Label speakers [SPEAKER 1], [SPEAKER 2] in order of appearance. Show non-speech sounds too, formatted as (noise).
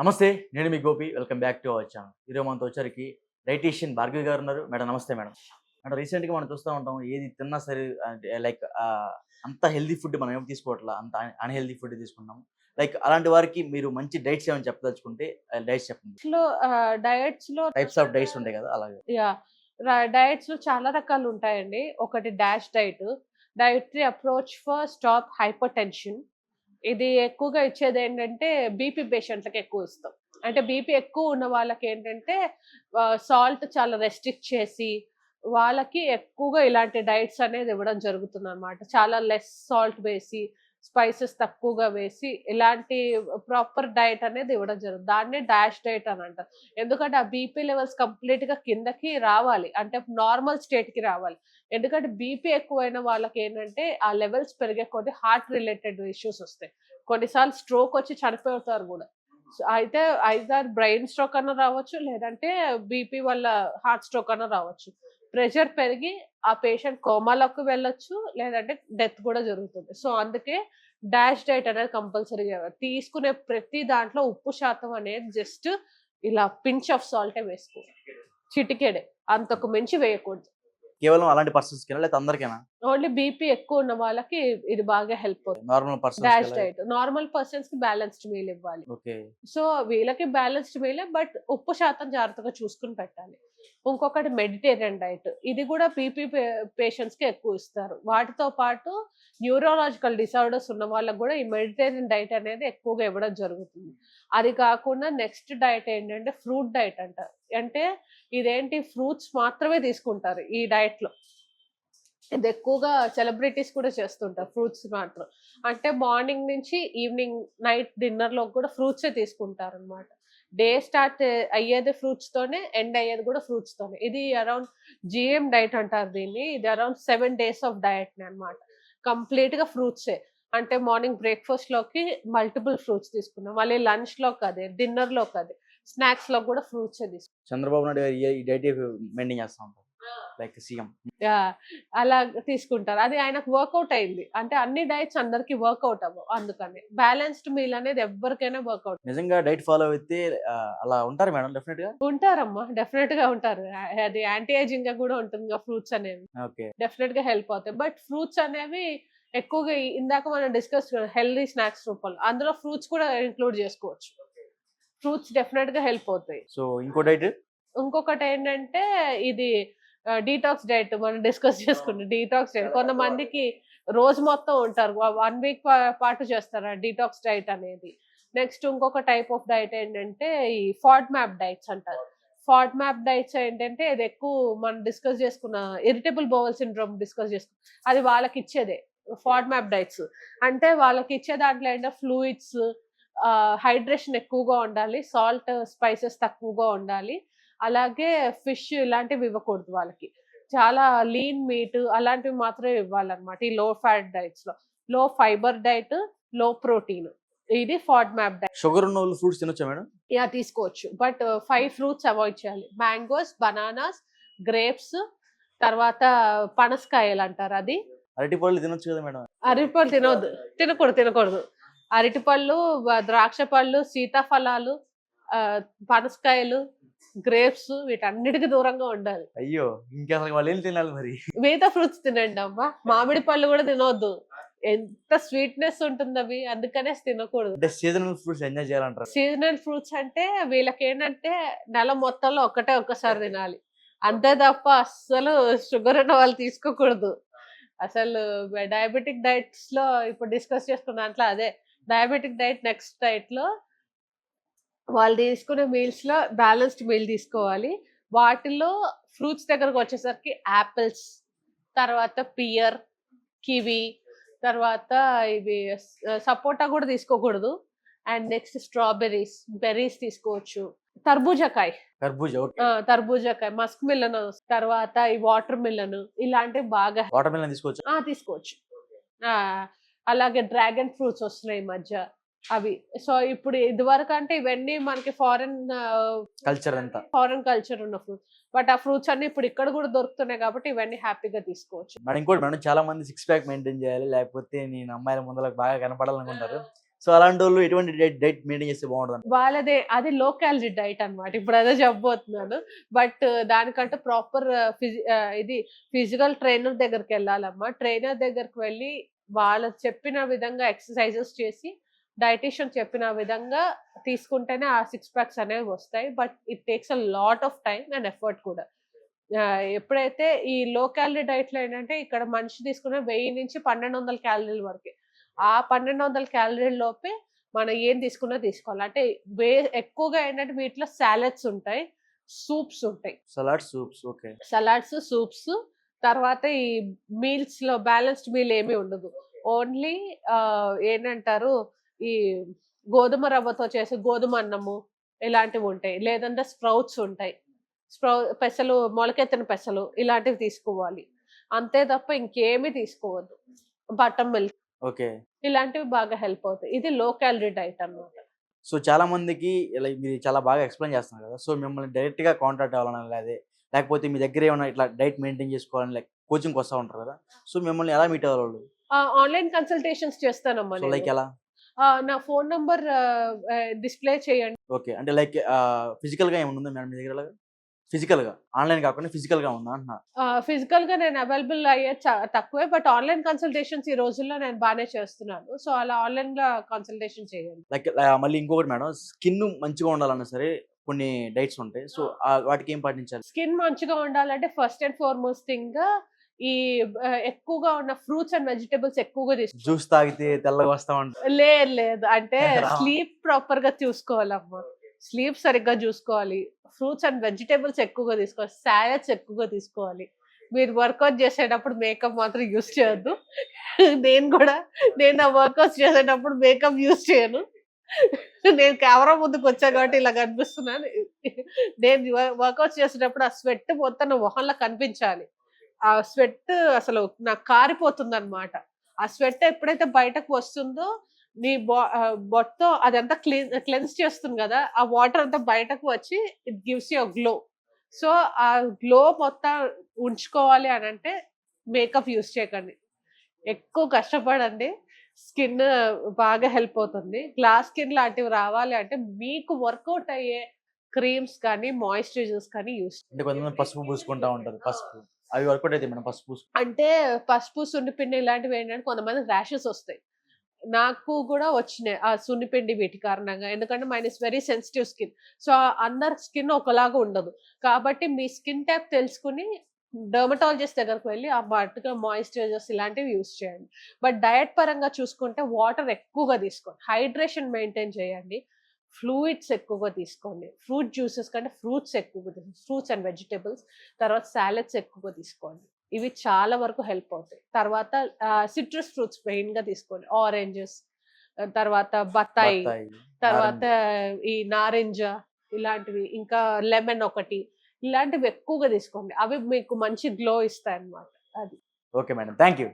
[SPEAKER 1] నమస్తే నేను మీ Gopi. Welcome back to our channel ఈరోజు మనతో వచ్చరికి డైటీషియన్ భార్గవి గారు ఉన్నారు. మేడం నమస్తే మేడం. మేడం రీసెంట్గా మనం చూస్తూ ఉంటాం ఏది తిన్నా సరే లైక్ అంత హెల్దీ ఫుడ్ మనం ఏం తీసుకోవట్లా? అంత అన్హెల్దీ ఫుడ్ తీసుకుంటాం లైక్ అలాంటి వారికి మీరు మంచి డైట్స్ ఏమైనా చెప్పదలుచుకుంటే డైట్స్ చెప్పండి.
[SPEAKER 2] లో డయట్స్లో
[SPEAKER 1] టైప్స్ ఆఫ్ డైట్స్ ఉంటాయి కదా అలాగే.
[SPEAKER 2] యా. డయట్స్లో చాలా రకాలు ఉంటాయండి. ఒకటి DASH diet dietary approach for stop hypertension ఇది ఎక్కువగా ఇచ్చేది ఏంటంటే బీపీ పేషెంట్లకు ఎక్కువ ఇస్తాం. అంటే బీపీ ఎక్కువ ఉన్న వాళ్ళకి ఏంటంటే సాల్ట్ చాలా రెస్ట్రిక్ట్ చేసి వాళ్ళకి ఎక్కువగా ఇలాంటి డైట్స్ అనేది ఇవ్వడం జరుగుతుంది అనమాట చాలా లెస్ సాల్ట్ వేసి స్పైసెస్ తక్కువగా వేసి ఇలాంటి ప్రాపర్ డైట్ అనేది ఇవ్వడం జరుగుతుంది. దాన్ని డాష్ డైట్ అని అంటారు. ఎందుకంటే ఆ బీపీ లెవెల్స్ కంప్లీట్గా కిందకి రావాలి. అంటే నార్మల్ స్టేట్కి రావాలి. ఎందుకంటే బీపీ ఎక్కువైన వాళ్ళకి ఏంటంటే ఆ లెవెల్స్ పెరిగే కొద్ది హార్ట్ రిలేటెడ్ ఇష్యూస్ వస్తాయి. కొన్నిసార్లు స్ట్రోక్ వచ్చి చనిపోతారు కూడా. అయితే అయితే ఐదర్ బ్రెయిన్ స్ట్రోక్ అన్న రావచ్చు లేదంటే బీపీ వల్ల హార్ట్ స్ట్రోక్ అన్న రావచ్చు. ప్రెషర్ పెరిగి ఆ పేషెంట్ కోమాలకు వెళ్ళొచ్చు లేదంటే డెత్ కూడా జరుగుతుంది. సో అందుకే డాష్ డైట్ అనేది కంపల్సరీగా తీసుకునే ప్రతి దాంట్లో ఉప్పు శాతం అనేది జస్ట్ ఇలా పించ్ ఆఫ్ సాల్టే వేసుకో. చిటికెడే. అంతకు మించి వేయకూడదు.
[SPEAKER 1] కేవలం అలాంటి పర్సన్స్ లేకపోతే అందరికైనా?
[SPEAKER 2] ఓన్లీ బీపీ ఎక్కువ ఉన్న వాళ్ళకి ఇది బాగా హెల్ప్ అవుతుంది.
[SPEAKER 1] నార్మల్
[SPEAKER 2] డాష్ డైట్ నార్మల్ పర్సన్స్కి బ్యాలెన్స్డ్ మీల్ ఇవ్వాలి.
[SPEAKER 1] ఓకే.
[SPEAKER 2] సో వీళ్ళకి బ్యాలెన్స్డ్ మీలే బట్ ఉప్పు శాతం జాగ్రత్తగా చూసుకుని పెట్టాలి. ఇంకొకటి మెడిటేరియన్ డైట్. ఇది కూడా బీపీ పేషెంట్స్కి ఎక్కువ ఇస్తారు. వాటితో పాటు న్యూరోలాజికల్ డిసార్డర్స్ ఉన్న వాళ్ళకి కూడా ఈ మెడిటేరియన్ డైట్ అనేది ఎక్కువగా ఇవ్వడం జరుగుతుంది. అది కాకుండా నెక్స్ట్ డైట్ ఏంటంటే ఫ్రూట్ డైట్ అంటారు. అంటే ఇదేంటి ఫ్రూట్స్ మాత్రమే తీసుకుంటారు ఈ డైట్లో. ఇది ఎక్కువగా సెలబ్రిటీస్ కూడా చేస్తుంటారు ఫ్రూట్స్ మాత్రం. అంటే మార్నింగ్ నుంచి ఈవినింగ్ నైట్ డిన్నర్లో కూడా ఫ్రూట్సే తీసుకుంటారు అనమాట డే స్టార్ట్ అయ్యేది ఫ్రూట్స్ తోనే ఎండ్ అయ్యేది కూడా ఫ్రూట్స్ తోనే. ఇది అరౌండ్ జిఎం డైట్ అంటారు దీన్ని. ఇది around seven days of diet అనమాట కంప్లీట్గా ఫ్రూట్సే. అంటే మార్నింగ్ బ్రేక్ఫాస్ట్లోకి మల్టిపుల్ ఫ్రూట్స్ తీసుకున్నాం. మళ్ళీ లంచ్లోకి అదే డిన్నర్లోకి అదే. స్నాక్స్లో కూడా ఫ్రూట్సే
[SPEAKER 1] చంద్రబాబు నాయుడు ఈ డైట్ మెయింటైన్ చేస్తూ ఉంటారు? Like CM.
[SPEAKER 2] అలా తీసుకుంటారు. అది ఆయనకు వర్కౌట్ అయింది. అంటే అన్ని డైట్స్ అందరికి వర్కౌట్ అవ్వవు. అందుకని బ్యాలెన్స్డ్ మీల్ అనేది ఎవరికైనా వర్కౌట్
[SPEAKER 1] నిజంగా డైట్ ఫాలో అయితే అలా ఉంటారు మేడం డెఫినెట్గా
[SPEAKER 2] ఉంటారమ్మా. డెఫినెట్గా ఉంటారు అది యాంటీ ఏజింగ్గా కూడా ఉంటుంది ఫ్రూట్స్ అనేవి.
[SPEAKER 1] ఓకే.
[SPEAKER 2] డెఫినెట్గా హెల్ప్ అవుతాయి. బట్ ఫ్రూట్స్ అనేవి ఎక్కువగా ఇందాక మనం డిస్కస్ హెల్దీ స్నాక్స్ రూపంలో. అందులో ఫ్రూట్స్ కూడా ఇంక్లూడ్ చేసుకోవచ్చు. ఫ్రూట్స్ డెఫినెట్గా హెల్ప్ అవుతాయి.
[SPEAKER 1] సో ఇంకో డైట్
[SPEAKER 2] ఇంకొకటి ఏంటంటే ఇది డీటాక్స్ డైట్ మనం డిస్కస్ చేసుకున్నాం డీటాక్స్ డైట్. కొంతమందికి రోజు మొత్తం ఉంటారు. వన్ వీక్ పాటు చేస్తారు డీటాక్స్ డైట్ అనేది. నెక్స్ట్ ఇంకొక టైప్ ఆఫ్ డైట్ ఏంటంటే ఈ ఫాడ్ మ్యాప్ డైట్స్ అంటారు. ఫాడ్ మ్యాప్ డైట్స్ ఏంటంటే ఇది ఎక్కువ మనం డిస్కస్ చేసుకున్న ఇరిటబుల్ బోవల్ సిండ్రోమ్ డిస్కస్ చేసుకున్నాం అది వాళ్ళకి ఇచ్చేదే. FODMAP diets. అంటే వాళ్ళకి ఇచ్చే దాంట్లో ఏంటంటే ఫ్లూయిడ్స్ హైడ్రేషన్ ఎక్కువగా ఉండాలి సాల్ట్ స్పైసెస్ తక్కువగా ఉండాలి. అలాగే ఫిష్ ఇలాంటివి ఇవ్వకూడదు వాళ్ళకి. చాలా లీన్ మీట్ అలాంటివి మాత్రమే ఇవ్వాలన్నమాట ఈ లో ఫ్యాట్ డైట్స్లో. లో ఫైబర్ డైట్లో ప్రోటీన్. ఇది ఫాడ్ మ్యాప్ డైట్.
[SPEAKER 1] షుగర్ ఉన్న ఫ్రూట్స్ తినొచ్చా మేడం?
[SPEAKER 2] యా తీసుకోవచ్చు. బట్ ఫైవ్ ఫ్రూట్స్ అవాయిడ్ చేయాలి. మ్యాంగోస్ బనానాస్ గ్రేప్స్ తర్వాత పనసకాయలు అంటారు అది.
[SPEAKER 1] అరటి పళ్ళు తినొచ్చు కదా మేడం?
[SPEAKER 2] అరటిపళ్ళు తినవద్దు తినకూడదు తినకూడదు. అరటిపళ్ళు ద్రాక్ష పళ్ళు సీతాఫలాలు పనసకాయలు గ్రేప్స్ వీటన్నిటికి దూరంగా ఉండాలి.
[SPEAKER 1] అయ్యో! ఇంకా వాళ్ళు తినాలి మరి?
[SPEAKER 2] మిగతా ఫ్రూట్స్ తినండి అమ్మా. మామిడి పళ్ళు కూడా తినవద్దు ఎంత స్వీట్నెస్ ఉంటుంది అవి అందుకనే తినకూడదు.
[SPEAKER 1] అంటే సీజనల్ ఫ్రూట్స్ ఎంజాయ్ చేయాలంటారు.
[SPEAKER 2] సీజనల్ ఫ్రూట్స్ అంటే వీళ్ళకి ఏంటంటే నెల మొత్తంలో ఒకటే ఒక్కసారి తినాలి. అంతే తప్ప అస్సలు షుగర్ ఉన్న వాళ్ళు తీసుకోకూడదు. అసలు డయాబెటిక్ డైట్స్లో ఇప్పుడు డిస్కస్ చేసుకున్న దాంట్లో అదే. డయాబెటిక్ డైట్ నెక్స్ట్ డైట్లో వాళ్ళు తీసుకునే మీల్స్లో బ్యాలెన్స్డ్ మీల్ తీసుకోవాలి. వాటిలో ఫ్రూట్స్ దగ్గరకు వచ్చేసరికి యాపిల్స్ తర్వాత పియర్ కివి తర్వాత ఇవి సపోటా కూడా తీసుకోకూడదు. అండ్ నెక్స్ట్ స్ట్రాబెర్రీస్ బెర్రీస్ తీసుకోవచ్చు. తర్బూజాకాయ. తర్బూజాకాయ మస్క్ మిల్లన్ తర్వాత ఈ వాటర్ మిల్లన్ ఇలాంటివి బాగా
[SPEAKER 1] వాటర్ తీసుకోవచ్చు.
[SPEAKER 2] తీసుకోవచ్చు. అలాగే డ్రాగన్ ఫ్రూట్స్ వస్తున్నాయి ఈ మధ్య. అవి. సో ఇప్పుడు ఇదివరకు అంటే ఇవన్నీ మనకి ఫారెన్
[SPEAKER 1] కల్చర్ అంతా.
[SPEAKER 2] ఫారెన్ కల్చర్ ఉన్న ఫ్రూట్స్. బట్ ఆ ఫ్రూట్స్ అన్ని ఇప్పుడు ఇక్కడ కూడా దొరుకుతున్నాయి కాబట్టి ఇవన్నీ హ్యాపీగా తీసుకోవచ్చు.
[SPEAKER 1] మేడం ఇంకోటి మేడం చాలా మంది సిక్స్ ప్యాక్ మెయింటైన్ చేయాలి. లేకపోతే నేను అమ్మాయిల ముందరకు బాగా కనపడాలనుకుంటారు. సో అలాంటి వాళ్ళు ఎటువంటి డైట్ డైట్ మెయింటైన్ చేస్తే బాగుంటుంది
[SPEAKER 2] వాళ్ళదే అది లో క్యాలరీ డైట్ అన్నమాట. ఇప్పుడు అదే చెప్పబోతున్నాను. బట్ దానికంటే ప్రాపర్ ఇది ఫిజికల్ ట్రైనర్ దగ్గరికి వెళ్ళాలమ్మా. ట్రైనర్ దగ్గరికి వెళ్ళి వాళ్ళు చెప్పిన విధంగా ఎక్సర్సైజెస్ చేసి డైటీషియన్ చెప్పిన విధంగా తీసుకుంటేనే ఆ సిక్స్ ప్యాక్స్ అనేవి వస్తాయి. But it takes a lot of time and effort కూడా. ఎప్పుడైతే ఈ లో క్యాలరీ డైట్లో ఏంటంటే ఇక్కడ మనిషి తీసుకునే వెయ్యి నుంచి పన్నెండు వందల క్యాలరీల వరకు. ఆ పన్నెండు వందల క్యాలరీల లోపే మనం ఏం తీసుకున్నా తీసుకోవాలి. అంటే వే ఎక్కువగా ఏంటంటే వీటిలో సాలెడ్స్ ఉంటాయి సూప్స్ ఉంటాయి.
[SPEAKER 1] Salad soups okay
[SPEAKER 2] salads soups తర్వాత ఈ మీల్స్లో బ్యాలెన్స్డ్ మీల్ ఏమీ ఉండదు. ఓన్లీ ఏంటంటారు ఈ గోధుమ రవ్వతో చేసే గోధుమ అన్నము ఇలాంటివి ఉంటాయి. లేదంటే స్ప్రౌట్స్ ఉంటాయి. స్ప్రౌ పెసలు మొలకెత్తిన పెసలు ఇలాంటివి తీసుకోవాలి. అంతే తప్ప ఇంకేమీ తీసుకోవద్దు. Buttermilk
[SPEAKER 1] okay.
[SPEAKER 2] ఇలాంటివి బాగా హెల్ప్ అవుతాయి. ఇది లో క్యాలరీ డైట్ అన్నమాట.
[SPEAKER 1] సో చాలా మందికి ఇలా మీరు చాలా బాగా ఎక్స్ప్లెయిన్ చేస్తున్నారు కదా! సో మిమ్మల్ని డైరెక్ట్గా కాంటాక్ట్ అవ్వాలని లేదా లేకపోతే మీ దగ్గర ఏమైనా ఇట్లా డైట్ మెయింటైన్ చేసుకోవాలని లైక్ కోచింగ్ వస్తూ ఉంటారు కదా. సో మిమ్మల్ని ఎలా మీట్ అవ్వాలి వాళ్ళు?
[SPEAKER 2] ఆన్లైన్ కన్సల్టేషన్స్ చేస్తానమ్మా
[SPEAKER 1] లైక్. ఎలా?
[SPEAKER 2] నా ఫోన్ నంబర్ డిస్ప్లే చేయండి.
[SPEAKER 1] ఓకే. అంటే లైక్ ఫిజికల్గా ఏమైనా ఉందా మేడం మీ దగ్గర ఫిజికల్గా ఆన్లైన్ కాకుండా ఫిజికల్గా ఉందా అంటున్నా?
[SPEAKER 2] ఫిజికల్గా నేను అవైలబుల్ అయ్యే తక్కువే బట్ ఆన్లైన్ కన్సల్టేషన్స్ ఈ రోజుల్లో నేను బాగానే చేస్తున్నాను. సో అలా ఆన్లైన్గా కన్సల్టేషన్ చేయండి.
[SPEAKER 1] లైక్ మళ్ళీ ఇంకొకటి మేడం స్కిన్ మంచిగా ఉండాలన్నా సరే కొన్ని డైట్స్ ఉంటాయి. సో వాటికి ఏం పాటించాలి?
[SPEAKER 2] స్కిన్ మంచిగా ఉండాలంటే ఫస్ట్ అండ్ ఫార్మోస్ట్ థింగ్ ఈ ఆ, ఎక్కువగా ఉన్న ఫ్రూట్స్ అండ్ వెజిటేబుల్స్ ఎక్కువగా తీసుకో
[SPEAKER 1] జ్యూస్ తాగితే తెల్లగా వస్తా
[SPEAKER 2] లేదు లేదు. అంటే. (laughs) స్లీప్ ప్రాపర్గా చూసుకోవాలమ్మా స్లీప్ సరిగ్గా చూసుకోవాలి. ఫ్రూట్స్ అండ్ వెజిటేబుల్స్ ఎక్కువగా తీసుకోవాలి. సాలెడ్స్ ఎక్కువగా తీసుకోవాలి. మీరు వర్కౌట్ చేసేటప్పుడు మేకప్ మాత్రం యూస్ చేయొద్దు. నేను కూడా నేను నా వర్కౌట్స్ చేసేటప్పుడు మేకప్ యూస్ చేయను. నేను కెమెరా ముందుకు వచ్చా కాబట్టి ఇలా కనిపిస్తున్నాను నేను వర్కౌట్ చేసేటప్పుడు ఆ స్వెట్ మొత్తం నా మొహంలో కనిపించాలి. ఆ స్వెట్ అసలు నాకు కారిపోతుంది అనమాట ఆ స్వెట్ ఎప్పుడైతే బయటకు వస్తుందో నీ బొ మొత్తం అదంతా క్లీన్ క్లెన్స్ చేస్తుంది కదా ఆ వాటర్ అంతా బయటకు వచ్చి it gives you glow so ఆ గ్లో మొత్తం ఉంచుకోవాలి అని అంటే మేకప్ యూస్ చేయకండి. ఎక్కువ కష్టపడండి. స్కిన్ బాగా హెల్ప్ అవుతుంది. గ్లాస్ స్కిన్ లాంటివి రావాలి అంటే మీకు వర్కౌట్ అయ్యే క్రీమ్స్ కానీ మాయిశ్చరైజర్స్ కానీ యూస్
[SPEAKER 1] అంటే కొంతమంది పసుపు పూసుకుంటా ఉంటారు. పసుపు. అవి వర్కౌట్ అయితే మేడం పసుపు
[SPEAKER 2] అంటే పసుపు సున్నిపిండి ఇలాంటివి ఏంటంటే కొంతమంది ర్యాషెస్ వస్తాయి. నాకు కూడా వచ్చినాయి ఆ సున్నిపిండి వీటి కారణంగా. ఎందుకంటే mine is very sensitive skin so అందరి స్కిన్ ఒకలాగా ఉండదు. కాబట్టి మీ స్కిన్ టైప్ తెలుసుకుని డర్మటాలజిస్ట్ దగ్గరకు వెళ్ళి ఆ పర్టికులర్ మాయిశ్చరైజర్స్ ఇలాంటివి యూస్ చేయండి. బట్ డయట్ పరంగా చూసుకుంటే వాటర్ ఎక్కువగా తీసుకోండి. హైడ్రేషన్ మెయింటైన్ చేయండి. ఫ్లూయిడ్స్ ఎక్కువగా తీసుకోండి. ఫ్రూట్ జ్యూసెస్ కంటే ఫ్రూట్స్ ఎక్కువగా తీసుకోండి. ఫ్రూట్స్ అండ్ వెజిటేబుల్స్ తర్వాత సాలెడ్స్ ఎక్కువగా తీసుకోండి. ఇవి చాలా వరకు హెల్ప్ అవుతాయి. తర్వాత సిట్రస్ ఫ్రూట్స్ మెయిన్గా తీసుకోండి. ఆరెంజెస్ తర్వాత బత్తాయి
[SPEAKER 1] బత్తాయి,
[SPEAKER 2] తర్వాత ఈ నారింజ ఇలాంటివి. ఇంకా లెమన్ ఒకటి ఇలాంటివి ఎక్కువగా తీసుకోండి. అవి మీకు మంచి గ్లో ఇస్తాయి అన్నమాట అది.
[SPEAKER 1] Okay madam thank you